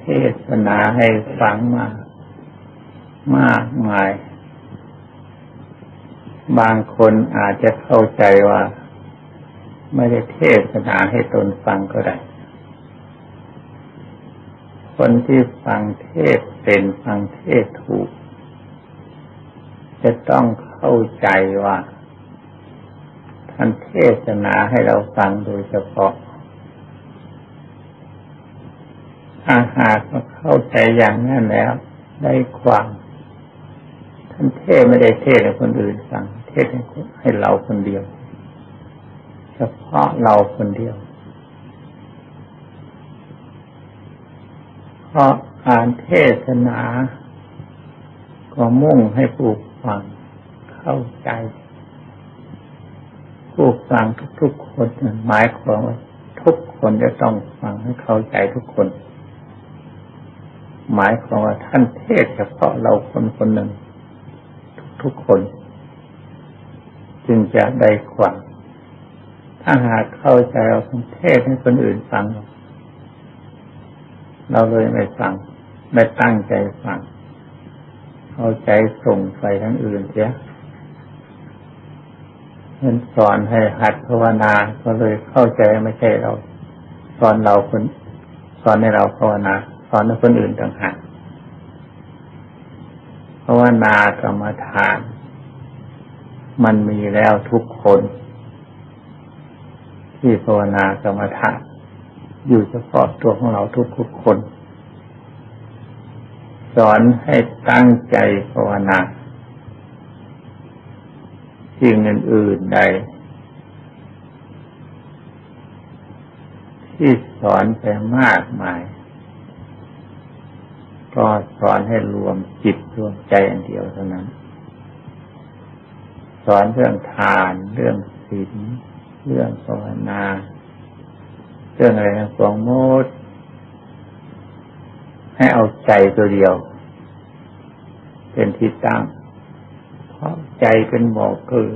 เทศนาให้ฟังมามากมาย บางคนอาจจะเข้าใจว่า ไม่ได้เทศนาให้ตนฟังก็ได้ คนที่ฟังเทศเป็นฟังเทศถูก จะต้องเข้าใจว่าท่านเทศนาให้เราฟังโดยเฉพาะ ถ้าหากมาเข้าใจอย่างนั้นแล้วได้ความท่านเทศไม่ได้เทศให้คนอื่นฟังเทศให้เราคนเดียว เฉพาะเราคนเดียว เพราะการเทศนา ก็มุ่งให้ผู้ฟังเข้าใจ ผู้ฟังทุกๆคนหมายความว่าทุกคนจะต้องฟังให้เข้าใจทุกคน หมายความว่าท่านเทศเฉพาะเราคนคนหนึ่ง ทุกๆคน จึงจะได้ความถ้าหากเข้าใจเราเทศให้คนอื่นฟัง เราเลยไม่ฟัง ไม่ตั้งใจฟังเข้าใจส่งไปทั้งอื่นเสียเงินสอนให้หัดภาวนาก็เลยเข้าใจไม่ใช่เรา สอนเราคน สอนให้เราภาวนา สอนให้คนอื่นต่างหากเพราะว่านากรรมฐาน มันมีแล้วทุกคน ที่ภาวนากรรมฐาน อยู่เฉพาะตัวของเราทุกทุกคน สอนให้ตั้งใจภาวนาสิ่งอื่นๆใดที่สอนไปมากมาย ก็สอนให้รวมจิตรวมใจอันเดียวเท่านั้น สอนเรื่องทานเรื่องศีลเรื่องภาวนา เรื่องอะไรนะสองโมดให้เอาใจตัวเดียว เป็นที่ตั้ง เพราะใจเป็นบอกคือ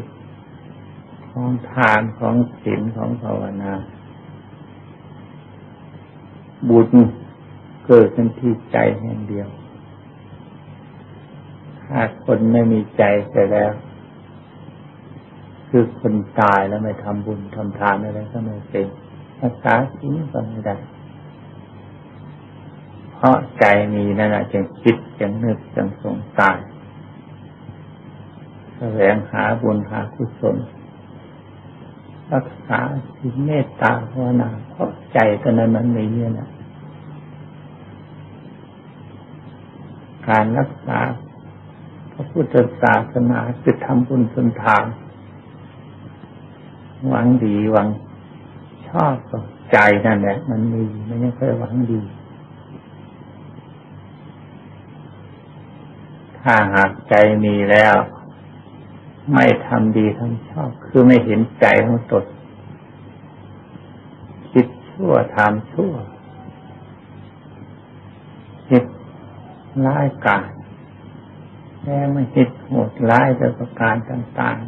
ของทานของศีลของภาวนา บุญ เกิดเป็นที่ใจแห่งเดียว ถ้าคนไม่มีใจไปแล้ว คือคนตายแล้วไม่ทำบุญทำทานอะไรก็ไม่เป็นรักษาสิ่งก็ไม่ได้ เพราะใจมีนั่นแหละจึงคิดจึงนึกจึงสงสารแสวงหาบุญหากุศลรักษาสิเมตตาภาวนาเพราะใจตอนนั้นมันมีเนี่ยนะ การรักษา พระพุทธศาสนาคือทำบุญสุนทาน หวังดีหวังชอบใจนั่นแหละ มันมีไม่ใช่แค่หวังดี ถ้าหากใจมีแล้ว ไม่ทำดีทำชอบ คือไม่เห็นใจของตนคิดชั่วทำชั่วคิด ร้ายกาจแม้ไม่คิดโหดร้ายแต่ประการต่าง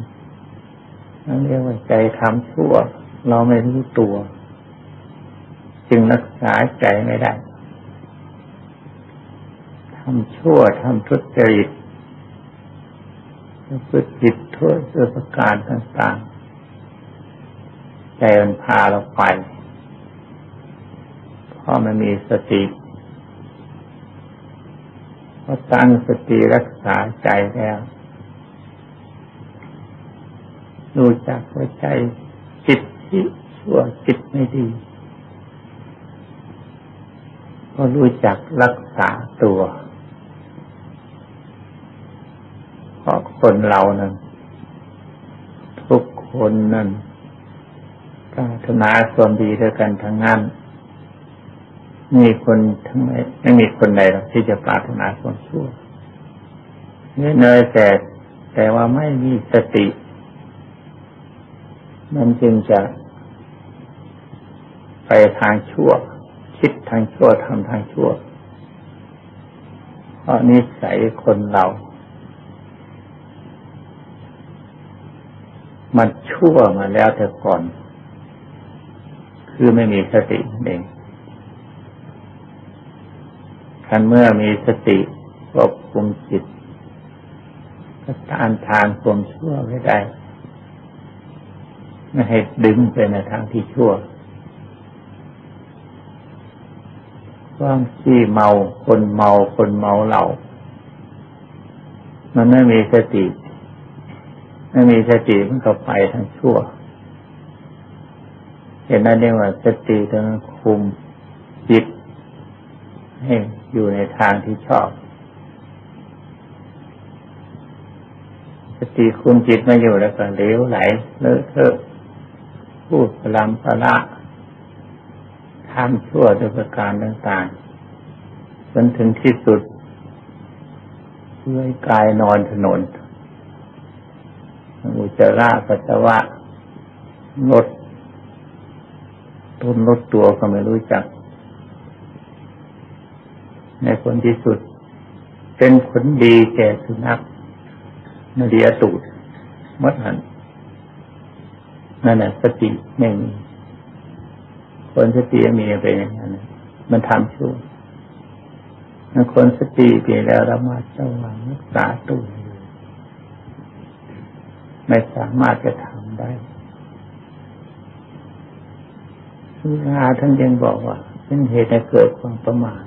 ๆนั่นเรียกว่าใจทำชั่ว เราไม่รู้ตัว จึงรักษาใจไม่ได้ทำชั่วทำทุจริตพฤติผิดทั่วเสื่อประการต่างๆ ใจมันพาเราไปเพราะมันมีสติ พอตั้งสติรักษาใจแล้วรู้จักว่าใจจิตที่ชั่วจิตไม่ดี ก็รู้จักรักษาตัวเพราะคนเรานั้น ทุกคนนั้นปรารถนาความดีด้วยกันทั้งนั้น มีคนทั้งไม่ไม่มีคนใดหรอกที่จะปรารถนาความชั่วเนื่อเนยแต่แต่ว่าไม่มีสติ มันจึงจะไปทางชั่ว คิดทางชั่วทำทางชั่ว เพราะนิสัยคนเรา มันชั่วมาแล้วแต่ก่อน คือไม่มีสติเอง คันเมื่อมีสติควบคุมจิตก็ต้านทานความชั่วไว้ได้ ไม่ให้ดึงไปในทางที่ชั่ว ความขี้เมา คนเมา คนเมาเหล่า มันไม่มีสติ ไม่มีสติมันก็ไปทั้งชั่ว เห็นนั่นเรียกว่าสติต้องคุมจิต ให้อยู่ในทางที่ชอบ สติคุมจิตมาอยู่แล้วก็เลี้ยวไหลเลอะเทอะพูดพลัมพละทำชั่วด้วยประการต่างๆจนถึงที่สุดเลื่อยกายนอนถนน อุจจาระปัสสาวะลดต้นลดตัวก็ไม่รู้จัก ในผลที่สุด เป็นผลดีแก่สุนัขนเดียตูดมัดหันนั่นแหละสติไม่มีคนสติมีไปอย่างนั้นมันทำชั่วคนสติเปลี่ยนแล้วระมัดระวังรักษาตัวไม่สามารถจะทำได้สุราท่านยังบอกว่า เป็นเหตุให้เกิดความประมาท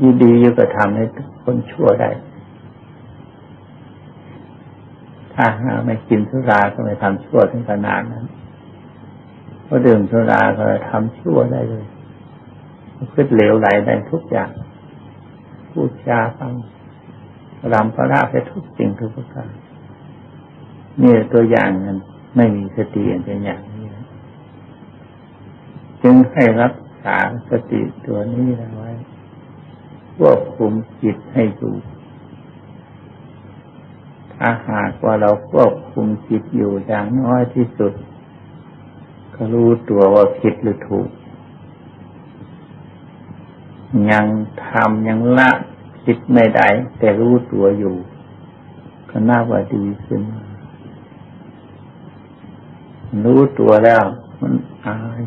ยีดีอยู่ก็ทำให้คนชั่วได้ ถ้าหาไม่กินสุราก็ไม่ทำชั่วถึงขนาดนั้นพอดื่มสุราก็ทำชั่วได้เลยคิดเหลวไหลได้ทุกอย่าง พูดจาฟังรำพระราไปทุกสิ่งทุกประการนี่ตัวอย่างนั้นไม่มีสติเป็นอย่างนี้ จึงให้รักษาสติตัวนี้ไว้ ควบคุมจิตให้อยู่ ถ้าหากว่าเราควบคุมจิตอยู่อย่างน้อยที่สุด ก็รู้ตัวว่าผิดหรือถูก ยังทำยังละผิดไม่ได้แต่รู้ตัวอยู่ ก็น่าว่าดีขึ้น รู้ตัวแล้ว มันอาย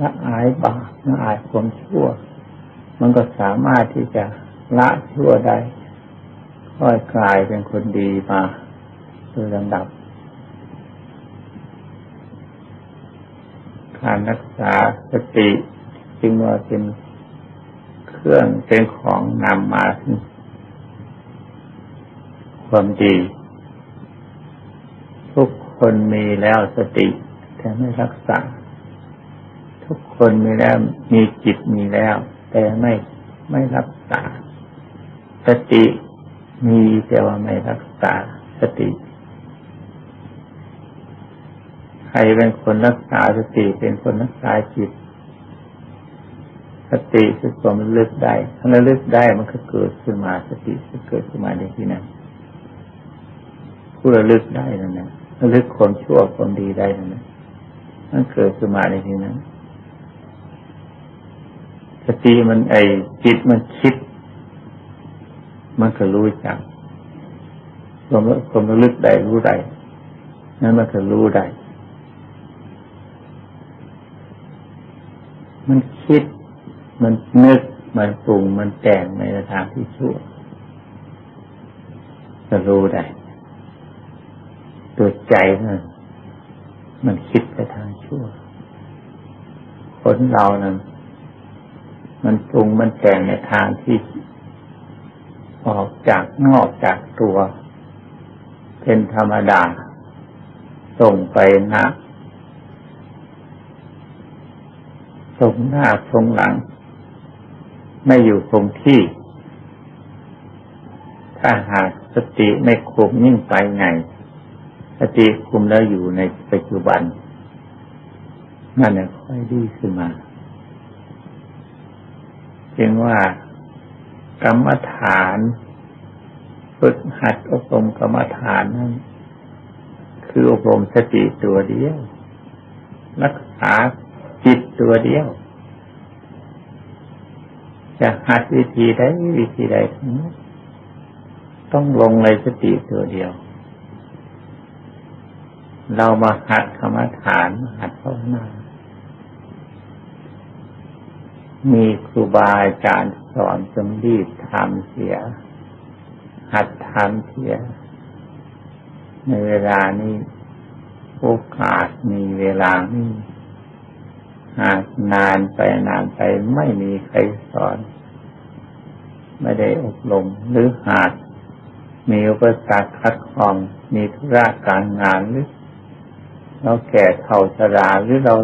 ละอายบาปละอายความชั่ว มันก็สามารถที่จะละชั่วได้ค่อยกลายเป็นคนดีมาโดยลำดับ การรักษาสติจึงว่าเป็นเครื่องเป็นของนำมาถึงความดี ทุกคนมีแล้วสติ แต่ไม่รักษา ทุกคนมีแล้วมีจิตมีแล้ว แต่ไม่ไม่รักษา สติมีแต่ว่าไม่รักษาสติ ใครเป็นคนรักษาสติเป็นคนรักษาจิต สติคือความระลึกได้ถ้าระลึกได้มันก็เกิดขึ้นมาสติก็เกิดขึ้นมาในที่นั้นผู้ระลึกได้นั่นนะระลึกความชั่วความดีได้นั่นนะมันเกิดขึ้นมาในที่นั้น ติมันไอจิตมันคิด มันก็รู้จักความความระลึกได้รู้ได้นั่นมันก็รู้ได้มันคิด มันนึก มันปรุง มันแต่งในทางที่ชั่วจะรู้ได้ ตัวใจนั้นมันคิดไปทางชั่ว คนเรานั้น มันปรุงมันแต่งในทางที่ออกจากนอกจากตัว เป็นธรรมดา ส่งไปนะทรงหน้าทรงหลัง ไม่อยู่คงที่ ถ้าหากสติไม่คุมยิ่งไปไง สติคุมแล้วอยู่ในปัจจุบันนั่นแหละค่อยดีขึ้นมา จึงว่ากรรมฐาน ฝึกหัดอบรมกรรมฐานนั้น คืออบรมสติตัวเดียว รักษาจิตตัวเดียว จะหัดวิธีใดวิธีใดต้องลงในสติตัวเดียว เรามาหัดกรรมฐานหัดภาวนา มีครูบาอาจารย์สอนจงรีบทำเสีย หัดทำเสีย ในเวลานี้โอกาสมีเวลานี้หากนานไปนานไปไม่มีใครสอน ไม่ได้อบรมหรือหากมีอุปสรรคคัดข้องมีธุระการงานหรือเราแก่เฒ่าชราหรือเรา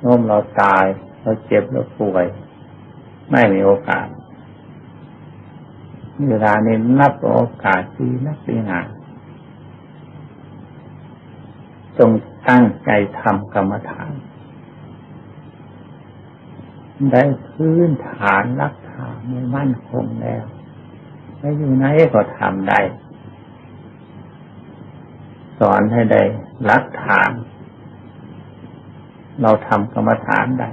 โน้มเราตาย เราเจ็บเราป่วย ไม่มีโอกาสเวลานี้นับโอกาสดีนักดีนาจงตั้งใจทำกรรมฐาน ได้พื้นฐานรักษาไม่มั่นคงแล้วไปอยู่ไหนก็ทำได้ สอนให้ได้รักฐาน เราทำกรรมฐานได้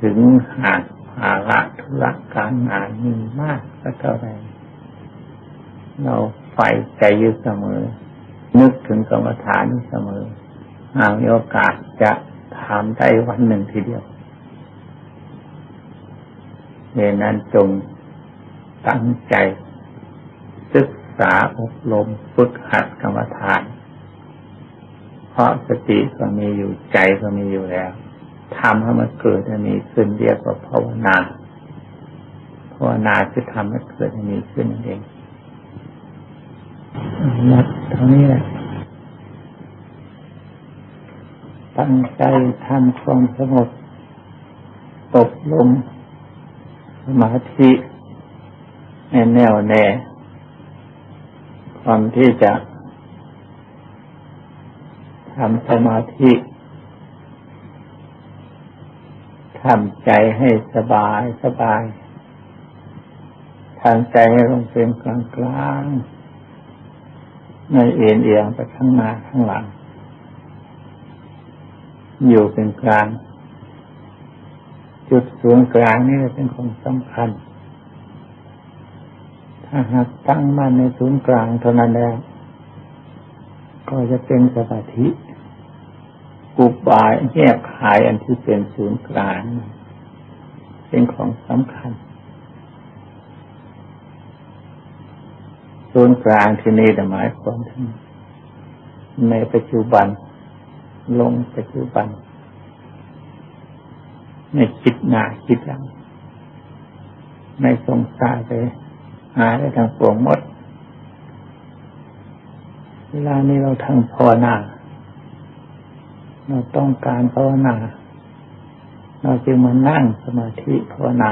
ถึงหากภาระธุรการงานมีมากก็เท่าไรเราใฝ่ใจอยู่เสมอ นึกถึงกรรมฐานเสมอหากมีโอกาสจะทำได้วันหนึ่งทีเดียวเหตุนั้นจงตั้งใจ ศึกษาอบรมฝึกหัดกรรมฐาน เพราะสติก็มีอยู่ใจก็มีอยู่แล้ว ทำให้มันเกิดให้มีขึ้นเรียกว่าภาวนาภาวนาคือทำให้เกิดให้มีขึ้นนั่นเองนัดเท่านี้แหละตั้งใจทำความสงบตกลงสมาธิแน่วแน่ความที่จะทำสมาธิ ทำใจให้สบายสบายทำใจให้ลงเป็นกลางกลางไม่เอียงเอียงไปข้างหน้าข้างหลัง อยู่เป็นกลาง จุดศูนย์กลางนี่เป็นของสำคัญ ถ้าหากตั้งมั่นในศูนย์กลางเท่านั้นแล้ว ก็จะเป็นสมาธิ กุบายแยกขายอันที่เป็นศูนย์กลางเป็นของสำคัญศูนย์กลางที่นี่หมายความถึงในปัจจุบัน ลงปัจจุบันไม่คิดหน้าคิดหลังไม่สงสารไปหาได้ทางปวงมด เวลานี้เราทางภาวนา เราต้องการภาวนา เราจึงมานั่งสมาธิภาวนา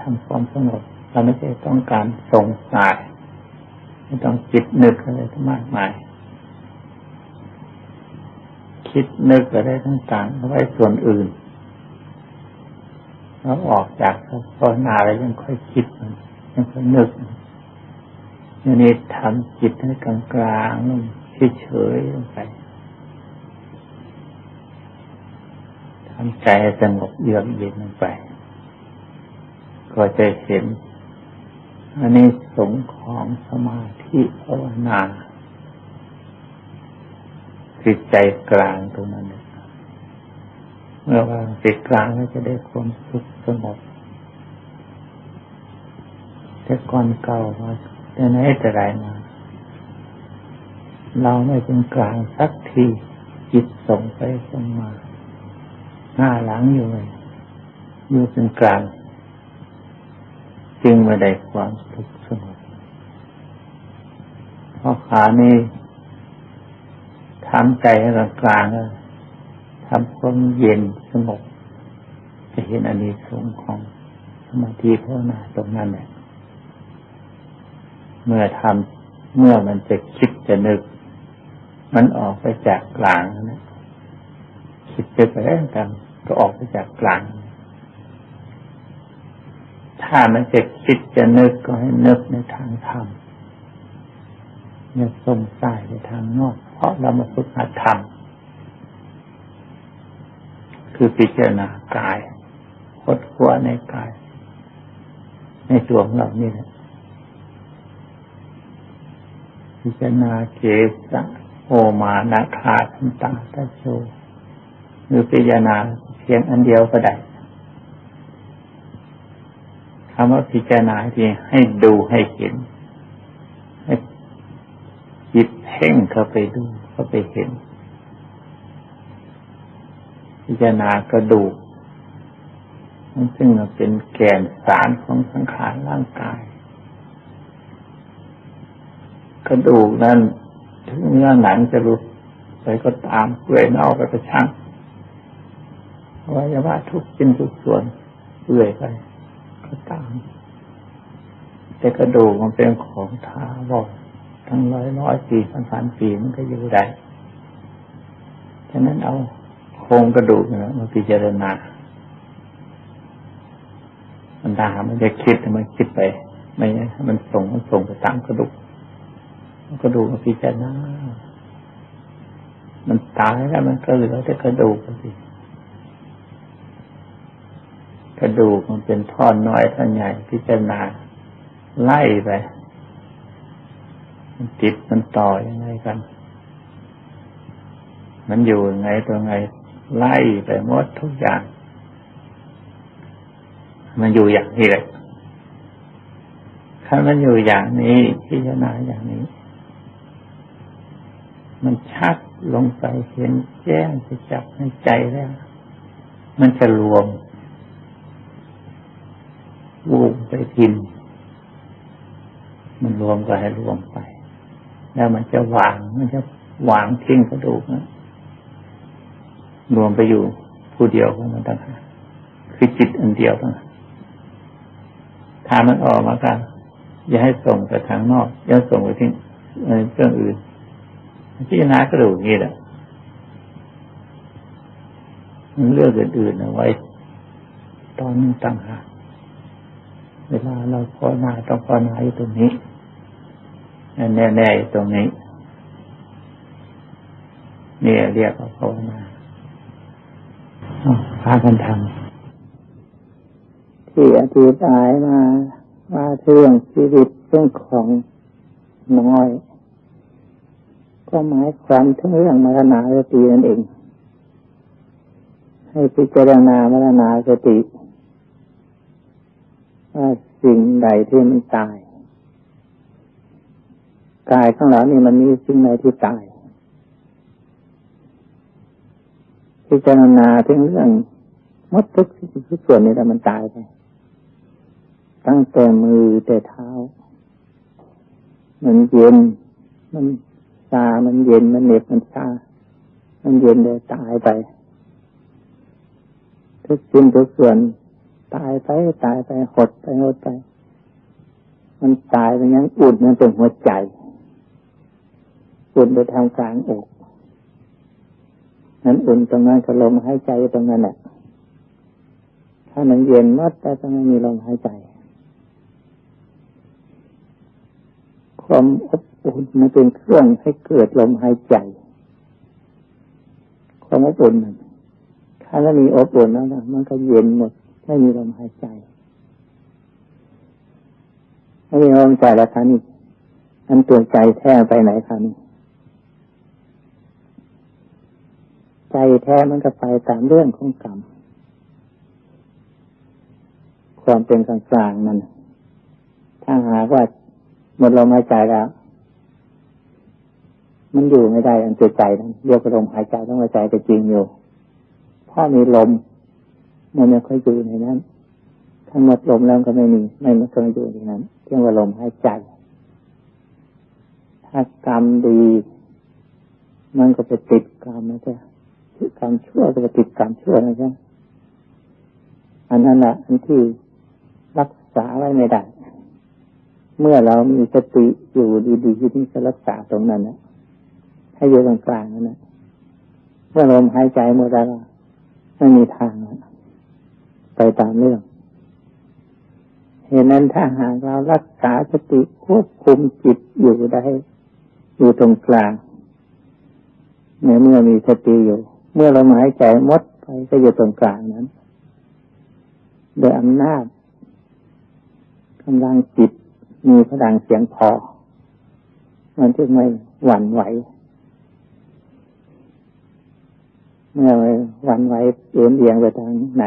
ทำความสงบเราไม่ใช่ต้องการสงสัยไม่ต้องคิดนึกอะไรมากมาย คิดนึกอะไรต่างๆเอาไว้ส่วนอื่นเราออกจากภาวนาแล้วยังค่อยคิดยังค่อยนึกอย่างนี่ทำจิตให้กลางๆลงเฉยๆลงไป ใจสงบเยือกเย็นลงไป ก็จะเห็นอันนี้สงของสมาธิภาวนาจิตใจกลางตรงนั้น เมื่อวางจิตกลางแล้วจะได้ความสุขสงบแต่ก่อนเก่ามาแต่ไหนแต่ไรมา เราไม่เป็นกลางสักทีจิตส่งไปส่งมา หน้าหลังอยู่เลยอยู่เป็นกลาง จึงไม่ได้ความสุขสงบเพราะขานี้ทำใจให้กลางทำความเย็นสงบจะเห็นอันนี้สงของสมาธิภาวนาตรงนั้นแหละเมื่อทำเมื่อมันจะคิดจะนึก มันออกไปจากกลางนะ คิดไปแล้วกันก็ออกไปจากกลาง ถ้ามันจะคิดจะนึกก็ให้นึกในทางธรรมอย่าส่งสายไปทางนอก เพราะเรามาฝึกหัดธรรมคือพิจารณากายคดขัวในกาย ในตัวของเรานี่แหละพิจารณาเกสะโอมานาคาทันตาตะโช หรือพิจารณาเพียงอันเดียวก็ได้คำว่าพิจารณาที่ให้ดูให้เห็น ให้จิตเพ่งเข้าไปดูเข้าไปเห็น พิจารณากระดูกซึ่งเป็นแก่นสารของสังขารร่างกาย กระดูกนั้นถึงเนื้อหนังจะรุดไปก็ตามเปื่อยเน่าไปก็ช่าง วัยวะทุกชิ้นทุกส่วนเปื่อยไป ก็ตาม แต่กระดูกมันเป็นของทาบอกทั้งร้อยร้อยปีพันพันปีมันก็อยู่ได้ฉะนั้นเอาโครงกระดูกนะมาพิจารณามันดามันจะคิดมันคิดไปไม่ใช่มันส่งมันส่งไปตามกระดูกกระดูกมาพิจารณามันตายแล้วมันก็เหลือแต่กระดูกสิ กระดูกมันเป็นท่อนน้อยท่อนใหญ่พิจารณาไล่ไปมันติดมันต่อยังไงกัน มันอยู่ยังไงตัวไง ไล่ไปหมดทุกอย่าง มันอยู่อย่างนี้เลยถ้ามันอยู่อย่างนี้พิจารณาอย่างนี้ มันชัดลงไปเห็นแจ้งจะจับในใจแล้ว มันจะรวม วูบไปทิน มันรวมก็ให้รวมไป แล้วมันจะวางมันจะวางทิ้งกระดูกนะรวมไปอยู่ผู้เดียวของมันต่างหากคือจิตอันเดียวต่างหากถ้ามันออกมากันอย่าให้ส่งไปทางนอกอย่าส่งไปที่เรื่องอื่นพิจารณากระดูกนี่แหละมันเรื่องอื่นๆเอาไว้ ตอนต่างหาก เวลาเราภาวนาต้องภาวนาอยู่ตรงนี้ แน่ๆอยู่ตรงนี้นี่เรียกว่าภาวนาพากันทำที่อธิบายมาว่าเรื่องชีวิตเรื่องของน้อย ก็หมายความถึงเรื่องมรณาสตินั่นเอง ให้พิจารณามรณาสติว่า สิ่งใดที่มันตายกายของเรานี่มันมีสิ่งใดที่ตายพิจารณาถึงเรื่องมดทุกทุกส่วนนี่แต่มันตายไปตั้งแต่มือแต่เท้า มันเย็น มันชามันเย็นมันเหน็บมันชามันเย็นเลยตายไป ทุกสิ่งทุกส่วน ตายไปตายไปหดไปหดไป มันตายไปยังอุ่นมันเป็นหัวใจ อุ่นไปทางกลางอกนั้นอุ่นตรงนั้นก็ลมหายใจตรงนั้นแหละถ้ามันเย็นมัดแต่ก็ไม่มีลมหายใจ ความอบอุ่นมันเป็นเครื่องให้เกิดลมหายใจ ความอบอุ่นมันถ้าไม่มีอบอุ่นแล้วนะมันก็เย็นหมด ไม่มีลมหายใจไม่มีลมใจแล้วคะนี่อันตัวใจแท้ไปไหนคะนี่ใจแท้มันก็ไปตามเรื่องของกรรมความเป็นกลางกลางนั่นถ้าหากว่าหมดลมหายใจแล้ว มันอยู่ไม่ได้อันตัวใจนั้นเรียกว่าลมหายใจต้องหายใจแต่จริงอยู่เพราะมีลม มันไม่ค่อยอยู่ในนั้นถ้าหมดลมแล้วก็ไม่มี ไม่มาเคยอยู่ในนั้นเรียกว่าลมหายใจ ถ้ากรรมดี มันก็ไปติดกรรมนะจ๊ะกรรมชั่วก็ไปติดกรรมชั่วนะจ๊ะอันนั้นแหละอันที่รักษาไว้ไม่ได้ เมื่อเรามีสติอยู่ดีๆที่จะรักษาตรงนั้นนะให้อยู่ตรงกลางนั่นนะเมื่อลมหายใจหมดแล้วไม่มีทางแล้ว ไปตามเรื่องเหตุนั้นถ้าหากเรารักษาสติควบคุมจิตอยู่ได้ อยู่ตรงกลางในเมื่อมีสติอยู่ เมื่อเราหายใจมดไปก็อยู่ตรงกลางนั้นโดยอำนาจกำลังจิตมีพลังเสียงพอ มันจึงไม่หวั่นไหว เมื่อหวั่นไหวเอียงเอียงไปทางไหน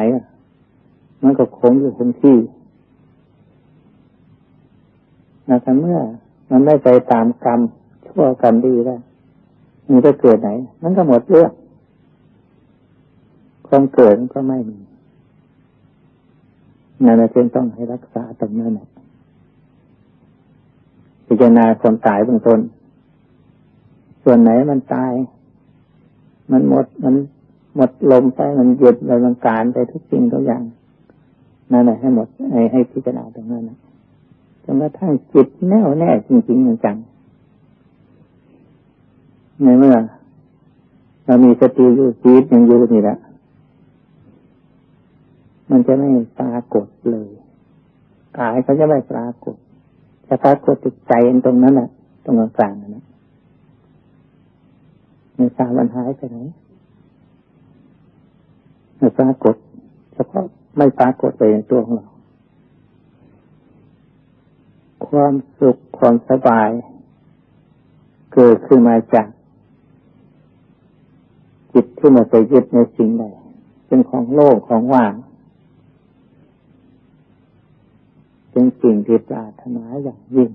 มันก็คงอยู่คงที่นะครับเมื่อ มันไม่ไปตามกรรมชั่วกรรมดีแล้วมันจะเกิดไหน มันก็หมดเรื่องความเกิดมันก็ไม่มีนั่นจึงต้องให้รักษาตรงนั้นพิจารณาความตายเบื้องต้น ส่วนไหนมันตาย มันหมดมันหมดลมไปมันหยุดไปมันการไปทุกสิ่งทุกอย่าง นั่นแหละให้หมดให้ให้พิจารณาตรงนั้นนะจนกระทั่งจิตแน่วแน่จริงๆจังในเมื่อเรามีสติอยู่ชีวิตยังอยู่นี่แหละมันจะไม่ปรากฏเลยกายเขาจะไม่ปรากฏจะปรากฏติดใจตรงนั้นแหละตรงกลางนั่นแหละในสามวันหายไปไหนไม่ปรากฏเฉพาะ ไม่ปรากฏไปในตัวของเรา ความสุขความสบาย เกิดขึ้นมาจากจิตที่มาไปยึดในสิ่งใดเป็นของโลกของว่างเป็นสิ่งที่ปรารถนาอย่างยิ่ง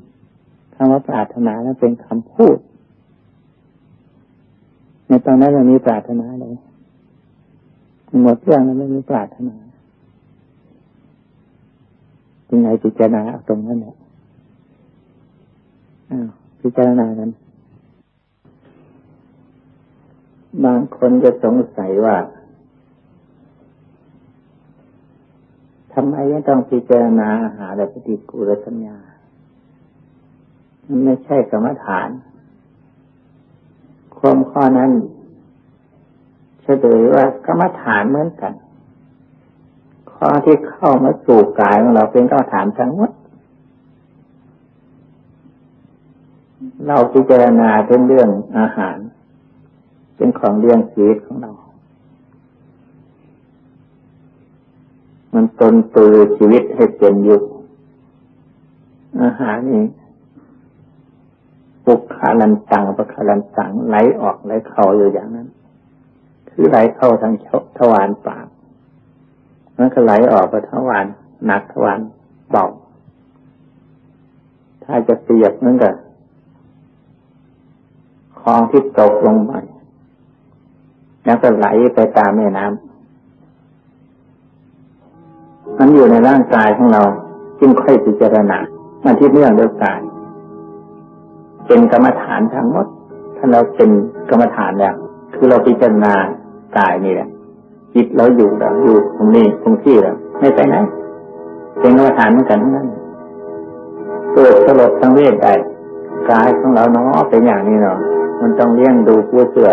คำว่าปรารถนานั้นเป็นคำพูด ในตอนนั้นมันมีปรารถนาเลยหมดเรื่องแล้วไม่มีปรารถนา ยังไงพิจารณาตรงนั้นเนี่ยพิจารณากันบางคนจะสงสัยว่าทำไมยังต้องพิจารณาหาและปฏิกูลสัญญา มันไม่ใช่กรรมฐานความข้อนั้นเฉลยว่ากรรมฐานเหมือนกัน ข้อที่เข้ามาสู่กายของเราเป็นกรรมฐานทั้งหมด เราพิจารณาเป็นเรื่องอาหาร เป็นของเลี้ยงชีวิตของเรา มันตนตือชีวิตให้เป็นอยู่อาหารนี่ปุกขาลันตังปะขาลันตังไหลออกไหลเข้าอยู่อย่างนั้น คือไหลเข้าทางทวารปาก มันก็ไหลออกไปทวารหนักทวารเบาถ้าจะเปรียบนั่นก็คลองที่ตกลงไปแล้วก็ไหลไปตามแม่น้ำมันอยู่ในร่างกายของเรา จึงค่อยพิจารณามาที่เรื่องเรื่องกายเป็นกรรมฐานทั้งหมด ถ้าเราเป็นกรรมฐานแล้ว คือเราพิจารณากายนี่แหละ จิตเราอยู่แล้วอยู่ตรงนี้ตรงที่แล้วไม่ไปไหนเป็นกรรมฐานเหมือนกันนั่นเกิดสลดสังเวชได้กายของเราเนาะเป็นอย่างนี้เนาะมันต้องเลี้ยงดูผู้เสือ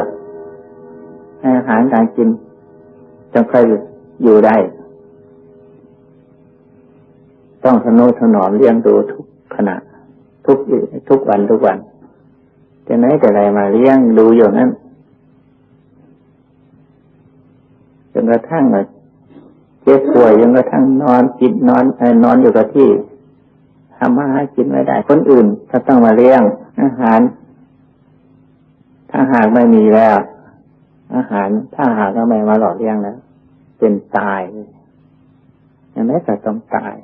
อาหารการกินจงค่อยอยู่ได้ ต้องทนุถนอมเลี้ยงดูทุกขณะ ทุกทุกวันทุกวันจะไหนแต่ไรมาเลี้ยงดูอยู่นั้นจ นกระทั่งเจ็บป่วยจนกระทั่งนอนกินนอนนอนอยู่กับที่ทำมาหากินไม่ได้ คนอื่นก็ต้องมาเลี้ยงอาหาร ถ้าหากไม่มีแล้ว อาหารถ้าหากไม่มาหล่อเลี้ยงแล้ว เป็นตายอย่างนี้ก็ต้องตาย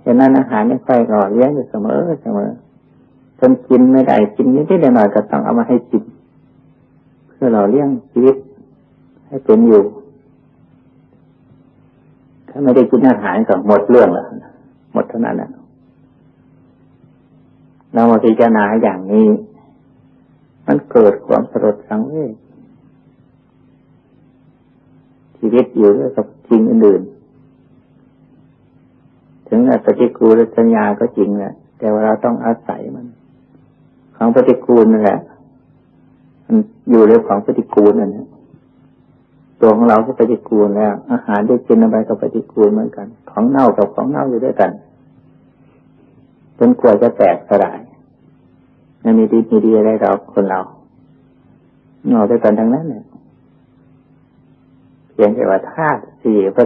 เห็นนั้นอาหารไม่ค่อยหล่อเลี้ยงอยู่เสมอเสมอจนกินไม่ได้กินนิดนิดหน่อยก็ต้องเอามาให้กินเพื่อหล่อเลี้ยงชีวิตให้เป็นอยู่ ถ้าไม่ได้กินอาหารก็หมดเรื่องแล้วหมดเท่านั้นแหละเรามาพิจารณาอย่างนี้ มันเกิดความสลดสังเวชชีวิตอยู่ด้วยกับสิ่งอื่นๆถึงปฏิกูลสัญญาก็จริงแหละแต่ว่าเราต้องอาศัยมัน ของปฏิกูลนั่นแหละมันอยู่ในของปฏิกูลนั่นแหละ ตัวของเราก็ปฏิกูลแล้ว อาหารที่กินอะไรก็ปฏิกูลเหมือนกัน ของเน่ากับของเน่าอยู่ด้วยกันจนกว่าจะแตกสลายไม่มีดีมีดีอะไรเราคนเราเงาด้วยกันทั้งนั้นเนี่ยพียงแต่ว่าธาตุสี่ก็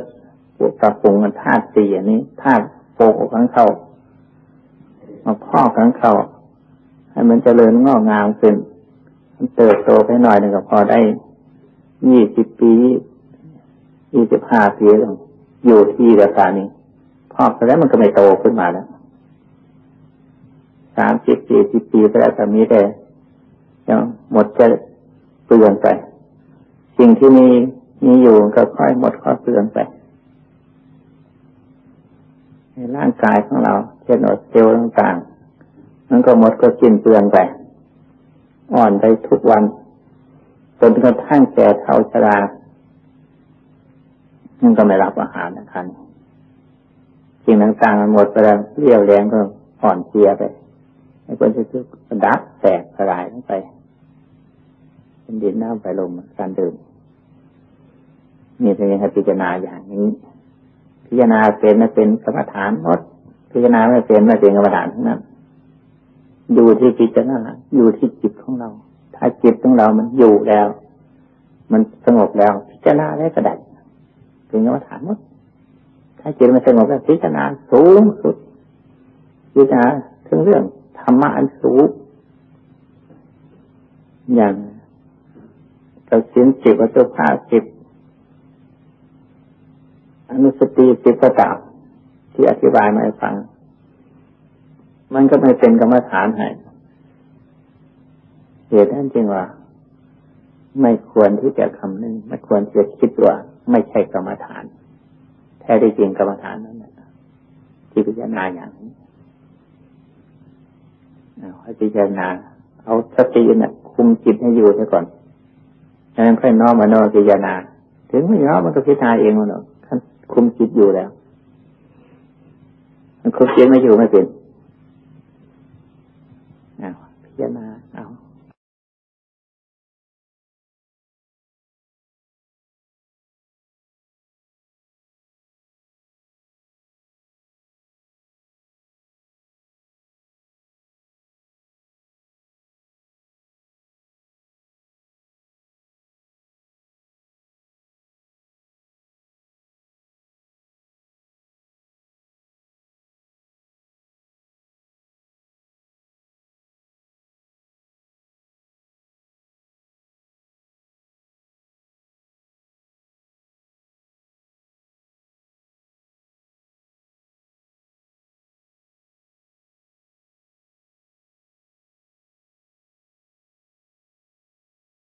ปรับปรุงมันธาตุสี่อันนี้ธาตุโปกขังเขามาพ่อขังเขาให้มันเจริญงอกงามขึ้นมันเติบโตไปหน่อยหนึ่งก็พอได้ ยี่สิบปียี่สิบห้าปีแล้วอยู่ที่ราคานี้พอแล้วมันก็ไม่โตขึ้นมาแล้วสามสิบสี่สิบปีไปแล้วแต่มีแต่ยังหมดจะเปลือนไป สิ่งที่มีมีอยู่ก็ค่อยหมดค่อยเปลือนไป ในร่างกายของเราเช่นอดเซลล์ต่างๆมันก็หมดก็กินเปลือนไป อ่อนไปทุกวัน จนกระทั่งแก่เท่าชรามันก็ไม่รับอาหารนะครับสิ่งต่างๆมันหมดไปแล้วเรี่ยวแรงก็อ่อนเพลียไปไอ้คนจะคือดับแตกสลายลงไปเป็นดินน้ำไฟลมการดื่มนี่เป็นให้พิจารณาอย่างนี้ พิจารณาเป็นไม่เป็นกรรมฐานหมดพิจารณาไม่เป็นไม่เป็นกรรมฐานทั้งนั้นอยู่ที่พิจารณาอยู่ที่จิตของเรา ถ้าจิตของเรามันอยู่แล้ว มันสงบแล้วพิจารณาได้ก็ได้เป็นกรรมฐานหมดถ้าจิตมันสงบแล้วพิจารณาสูงสุดพิจารณาถึงเรื่องธรรมะอันสูงอย่างกับสินสิบวัตถุภาสิบอนุสติสิบประกาศที่อธิบายมาให้ฟัง มันก็ไม่เป็นกรรมฐานให้ เหตุนั้นจึงว่า ไม่ควรที่จะคำนึงไม่ควรที่จะคิดว่าไม่ใช่กรรมฐาน แท้จริงกรรมฐานนั้นนะที่พิจารณาอย่างนี้ให้พิจารณา เอาสตินะ่ะคุมจิตให้อยู่ซะก่อนแล้วค่อยน้อมมาโนพิจารณา ถึงไม่น้อมมันก็พิจารณาเองมันหรอกคุมจิตอยู่แล้วมันคุมจิตไม่อยู่ไม่เป็น